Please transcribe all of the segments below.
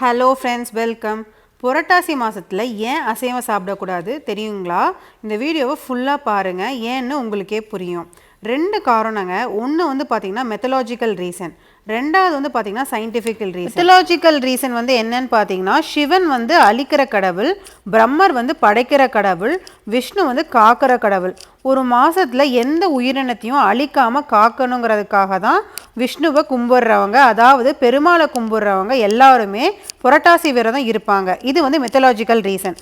Hello friends welcome புரட்டாசி மாதத்தில் ஏன் அசைவம் சாப்பிடக்கூடாது தெரியுங்களா? இந்த வீடியோவை ஃபுல்லாக பாருங்கள் ஏன்னு உங்களுக்கே புரியும். ரெண்டு காரணங்க. ஒன்று வந்து பார்த்திங்கன்னா மெத்தலாஜிக்கல் ரீசன் ரெண்டாவது வந்து பார்த்திங்கன்னா சயின்டிஃபிக்கல் ரீசன் மெத்தலாஜிக்கல் ரீசன் வந்து என்னன்னு பார்த்தீங்கன்னா சிவன் வந்து அழிக்கிற கடவுள் பிரம்மர் வந்து படைக்கிற கடவுள் விஷ்ணு வந்து காக்கிற கடவுள். ஒரு மாதத்தில் எந்த உயிரினத்தையும் அழிக்காமல் காக்கணுங்கிறதுக்காக தான் விஷ்ணுவை கும்பிட்றவங்க அதாவது பெருமாளை கும்பிட்றவங்க எல்லாருமே புரட்டாசி விரதம் இருப்பாங்க. இது வந்து மெத்தலாஜிக்கல் ரீசன்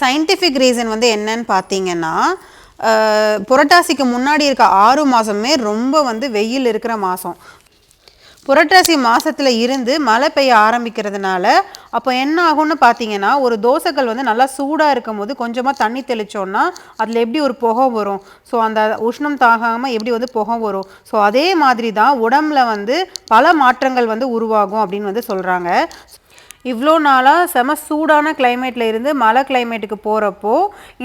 சயின்டிஃபிக் ரீசன் வந்து என்னன்னு பார்த்தீங்கன்னா புரட்டாசிக்கு முன்னாடி இருக்க ஆறு மாதமே ரொம்ப வந்து வெயில் இருக்கிற மாதம் புரட்டாசி மாதத்தில் இருந்து மழை பெய்ய ஆரம்பிக்கிறதுனால அப்போ என்ன ஆகும்னு பார்த்தீங்கன்னா ஒரு தோசைகள் வந்து நல்லா சூடாக இருக்கும் போது கொஞ்சமாக தண்ணி தெளிச்சோன்னா அதில் எப்படி ஒரு புகை வரும்? ஸோ அந்த உஷ்ணம் தாகாமல் எப்படி வந்து புகை வரும்? ஸோ அதே மாதிரி தான் உடம்புல வந்து பல மாற்றங்கள் வந்து உருவாகும் அப்படின்னு வந்து சொல்கிறாங்க இவ்வளோ நாளாக செம சூடான கிளைமேட்டில் இருந்து மழை கிளைமேட்டுக்கு போகிறப்போ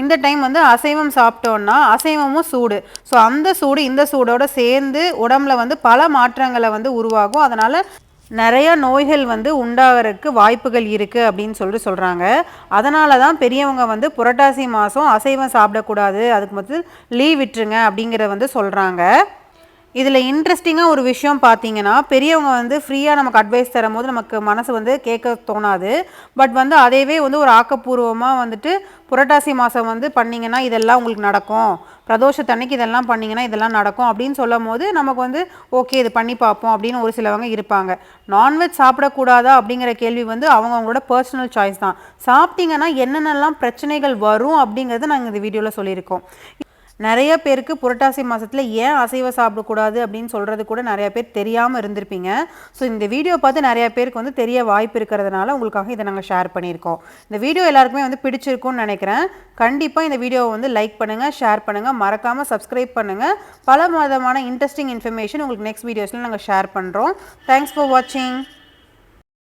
இந்த டைம் வந்து அசைவம் சாப்பிட்டோன்னா அசைவமும் சூடு. ஸோ அந்த சூடு இந்த சூடோடு சேர்ந்து உடம்புல வந்து பல மாற்றங்களை வந்து உருவாகும். அதனால் நிறைய நோய்கள் வந்து உண்டாகிறதுக்கு வாய்ப்புகள் இருக்குது அப்படின்னு சொல்லிட்டு சொல்கிறாங்க அதனால தான் பெரியவங்க வந்து புரட்டாசி மாதம் அசைவம் சாப்பிடக்கூடாது அதுக்கு மட்டும் லீவ் விட்டுருங்க அப்படிங்கிறத வந்து சொல்கிறாங்க இதில் இன்ட்ரெஸ்டிங்காக ஒரு விஷயம் பார்த்தீங்கன்னா பெரியவங்க வந்து ஃப்ரீயாக நமக்கு அட்வைஸ் தரும் போது நமக்கு மனசு வந்து கேட்க தோணாது. பட் வந்து அதையவே வந்து ஒரு ஆக்கப்பூர்வமாக வந்துட்டு புரட்டாசி மாதம் வந்து பண்ணிங்கன்னா இதெல்லாம் உங்களுக்கு நடக்கும். பிரதோஷத்தன்னைக்கு இதெல்லாம் பண்ணிங்கன்னா இதெல்லாம் நடக்கும் அப்படின்னு சொல்லும் போது நமக்கு வந்து ஓகே இது பண்ணி பார்ப்போம் அப்படின்னு ஒரு சிலவங்க இருப்பாங்க. நான்வெஜ் சாப்பிடக்கூடாதா அப்படிங்கிற கேள்வி வந்து அவங்கவுங்களோட பர்சனல் சாய்ஸ் தான். சாப்பிட்டீங்கன்னா என்னென்னலாம் பிரச்சனைகள் வரும் அப்படிங்கிறத நாங்கள் இந்த வீடியோவில் சொல்லியிருக்கோம். நிறைய பேருக்கு புரட்டாசி மாதத்தில் ஏன் அசைவ சாப்பிடக்கூடாது அப்படின்னு சொல்கிறது கூட நிறைய பேர் தெரியாமல் இருந்திருப்பீங்க. ஸோ இந்த வீடியோ பார்த்து நிறைய பேருக்கு வந்து தெரிய வாய்ப்பு இருக்கிறதுனால உங்களுக்காக இதை நாங்கள் ஷேர் பண்ணியிருக்கோம். இந்த வீடியோ எல்லாருக்குமே வந்து பிடிச்சிருக்கும்னு நினைக்கிறேன். கண்டிப்பாக இந்த வீடியோவை வந்து லைக் பண்ணுங்கள் ஷேர் பண்ணுங்கள் மறக்காமல் சப்ஸ்கிரைப் பண்ணுங்கள் பல விதமான இன்ட்ரெஸ்டிங் இன்ஃபர்மேஷன் உங்களுக்கு நெக்ஸ்ட் வீடியோஸில் நாங்கள் ஷேர் பண்ணுறோம் தேங்க்ஸ் ஃபார் வாட்சிங்